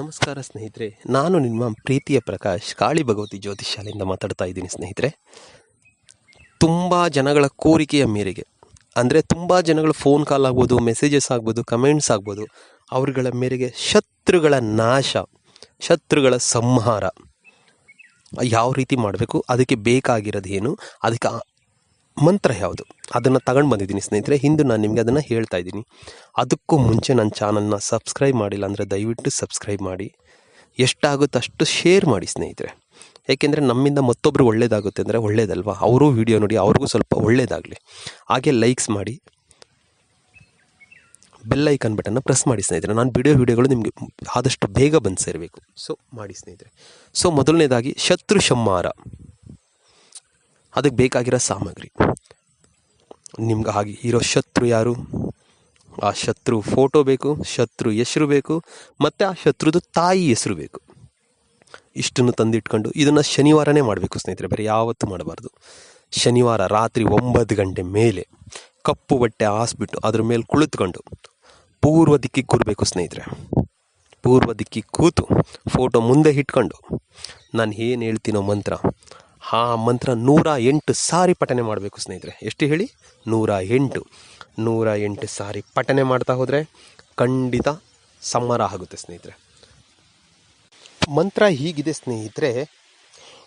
ನಮಸ್ಕಾರ ಸ್ನೇಹಿತರೆ, ನಾನು ನಿಮ್ಮ ಪ್ರೀತಿಯ ಪ್ರಕಾಶ್, ಕಾಳಿ ಭಗವತಿ ಜ್ಯೋತಿಷ್ ಶಾಲೆಯಿಂದ ಮಾತಾಡ್ತಾ ಇದ್ದೀನಿ ಸ್ನೇಹಿತರೆ. ತುಂಬ ಜನಗಳ ಕೋರಿಕೆಯ ಮೇರೆಗೆ, ಅಂದರೆ ತುಂಬ ಜನಗಳು ಫೋನ್ ಕಾಲ್ ಆಗ್ಬೋದು ಮೆಸೇಜಸ್ ಆಗ್ಬೋದು ಕಮೆಂಟ್ಸ್ ಆಗ್ಬೋದು, ಅವರುಗಳ ಮೇರೆಗೆ ಶತ್ರುಗಳ ನಾಶ, ಶತ್ರುಗಳ ಸಂಹಾರ. ಯಾವ ರೀತಿ ಮಾಡಬೇಕು, ಅದಕ್ಕೆ ಬೇಕಾಗಿರೋದು ಏನು ಅದಕ್ಕೆ ಮಂತ್ರ ಯಾವುದು? ಅದನ್ನು ತಗೊಂಡು ಬಂದಿದ್ದೀನಿ ಸ್ನೇಹಿತರೆ. ಹಿಂದೆ ನಾನು ನಿಮಗೆ ಅದನ್ನು ಹೇಳ್ತಾ ಇದ್ದೀನಿ. ಅದಕ್ಕೂ ಮುಂಚೆ ನನ್ನ ಚಾನಲ್ನ ಸಬ್ಸ್ಕ್ರೈಬ್ ಮಾಡಿಲ್ಲ ಅಂದರೆ ದಯವಿಟ್ಟು ಸಬ್ಸ್ಕ್ರೈಬ್ ಮಾಡಿ. ಎಷ್ಟಾಗುತ್ತೋ ಅಷ್ಟು ಶೇರ್ ಮಾಡಿ ಸ್ನೇಹಿತರೆ. ಏಕೆಂದರೆ ನಮ್ಮಿಂದ ಮತ್ತೊಬ್ಬರು ಒಳ್ಳೇದಾಗುತ್ತೆ ಅಂದರೆ ಒಳ್ಳೇದಲ್ವಾ? ಅವರು ವಿಡಿಯೋ ನೋಡಿ ಅವ್ರಿಗೂ ಸ್ವಲ್ಪ ಒಳ್ಳೇದಾಗಲಿ. ಹಾಗೆ ಲೈಕ್ಸ್ ಮಾಡಿ. ಬೆಲ್ ಐಕನ್ ಬಟನ್ನ ಪ್ರೆಸ್ ಮಾಡಿ ಸ್ನೇಹಿತರೆ. ನಾನು ವಿಡಿಯೋ ವಿಡಿಯೋಗಳು ನಿಮಗೆ ಆದಷ್ಟು ಬೇಗ ಬಂದು ಸೇರಬೇಕು. ಸೊ ಮಾಡಿ ಸ್ನೇಹಿತರೆ. ಸೊ ಮೊದಲನೇದಾಗಿ ಶತ್ರು ಸಂಹಾರ ಅದಕ್ಕೆ ಬೇಕಾಗಿರೋ ಸಾಮಗ್ರಿ. ನಿಮ್ಗೆ ಹಾಗೆ ಇರೋ ಶತ್ರು ಯಾರು? ಆ ಶತ್ರು ಫೋಟೋ ಬೇಕು, ಶತ್ರು ಹೆಸರು ಬೇಕು, ಮತ್ತು ಆ ಶತ್ರುದು ತಾಯಿ ಹೆಸರು ಬೇಕು. ಇಷ್ಟನ್ನು ತಂದಿಟ್ಕೊಂಡು ಇದನ್ನು ಶನಿವಾರನೇ ಮಾಡಬೇಕು ಸ್ನೇಹಿತರೆ, ಬೇರೆ ಯಾವತ್ತೂ ಮಾಡಬಾರ್ದು. ಶನಿವಾರ ರಾತ್ರಿ ಒಂಬತ್ತು ಗಂಟೆ ಮೇಲೆ ಕಪ್ಪು ಬಟ್ಟೆ ಹಾಸ್ಬಿಟ್ಟು ಅದ್ರ ಮೇಲೆ ಕುಳಿತುಕೊಂಡು ಪೂರ್ವ ದಿಕ್ಕಿಗೆ ಕೂರಬೇಕು ಸ್ನೇಹಿತರೆ. ಪೂರ್ವ ದಿಕ್ಕಿಗೆ ಕೂತು ಫೋಟೋ ಮುಂದೆ ಇಟ್ಕೊಂಡು ನಾನು ಏನು ಹೇಳ್ತೀನೋ ಮಂತ್ರ ಆ ಮಂತ್ರ ನೂರ ಎಂಟು ಸಾರಿ ಪಠನೆ ಮಾಡಬೇಕು ಸ್ನೇಹಿತರೆ. ಎಷ್ಟು ಹೇಳಿ? ನೂರ ಎಂಟು. ನೂರ ಎಂಟು ಸಾರಿ ಪಠನೆ ಮಾಡ್ತಾ ಹೋದರೆ ಖಂಡಿತ ಸಮ್ಮರ ಆಗುತ್ತೆ ಸ್ನೇಹಿತರೆ. ಮಂತ್ರ ಹೀಗಿದೆ ಸ್ನೇಹಿತರೆ.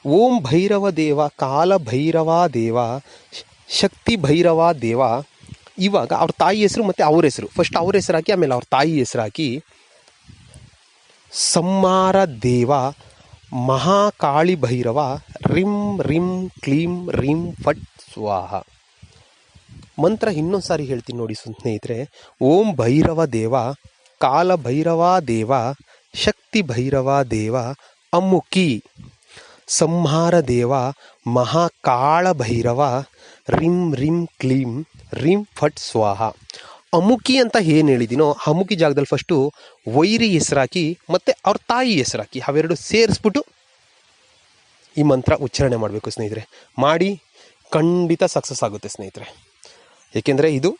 ಓಂ ಭೈರವ ದೇವ, ಕಾಲ ಭೈರವ ದೇವ, ಶಕ್ತಿ ಭೈರವ ದೇವ. ಇವಾಗ ಅವ್ರ ತಾಯಿ ಹೆಸರು ಮತ್ತು ಅವ್ರ ಹೆಸರು. ಫಸ್ಟ್ ಅವ್ರ ಹೆಸರು ಹಾಕಿ ಆಮೇಲೆ ಅವ್ರ ತಾಯಿ ಹೆಸರು ಹಾಕಿ ಸಂಹಾರ ದೇವ ಮಹಾಕಾಳಿ ಭೈರವ ರಿಂ ರಿಂ, ಕ್ಲೀಂ, ರಿಂ, ಫಟ್, ಸ್ವಾಹ. ಮಂತ್ರ ಇನ್ನೊಂದು ಸಾರಿ ಹೇಳ್ತೀನಿ ನೋಡಿ ಸ್ನೇಹಿತರೆ. ಓಂ ಭೈರವ ದೇವ, ಕಾಲ ಭೈರವ ದೇವ, ಶಕ್ತಿ ಭೈರವ ದೇವ ಅಮ್ಮುಕಿ ಸಂಹಾರ ದೇವ, ಮಹಾಕಾಳ ಭೈರವ, ರಿಂ ರಿಂ, ಕ್ಲೀಂ, ರಿಂ, ಫಟ್, ಸ್ವಾಹ. ಅಮುಕಿ ಅಂತ ಏನು ಹೇಳಿದ್ದೀನೋ ಅಮುಕಿ ಜಾಗದಲ್ಲಿ ಫಸ್ಟು ವೈರಿ ಹೆಸರಾಕಿ ಮತ್ತು ಅವ್ರ ತಾಯಿ ಹೆಸರಾಕಿ, ಅವೆರಡು ಸೇರಿಸ್ಬಿಟ್ಟು ಈ ಮಂತ್ರ ಉಚ್ಚಾರಣೆ ಮಾಡಬೇಕು ಸ್ನೇಹಿತರೆ. ಮಾಡಿ ಖಂಡಿತ ಸಕ್ಸಸ್ ಆಗುತ್ತೆ ಸ್ನೇಹಿತರೆ. ಏಕೆಂದರೆ ಇದು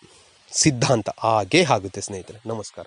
ಸಿದ್ಧಾಂತ, ಹಾಗೇ ಆಗುತ್ತೆ ಸ್ನೇಹಿತರೆ. ನಮಸ್ಕಾರ.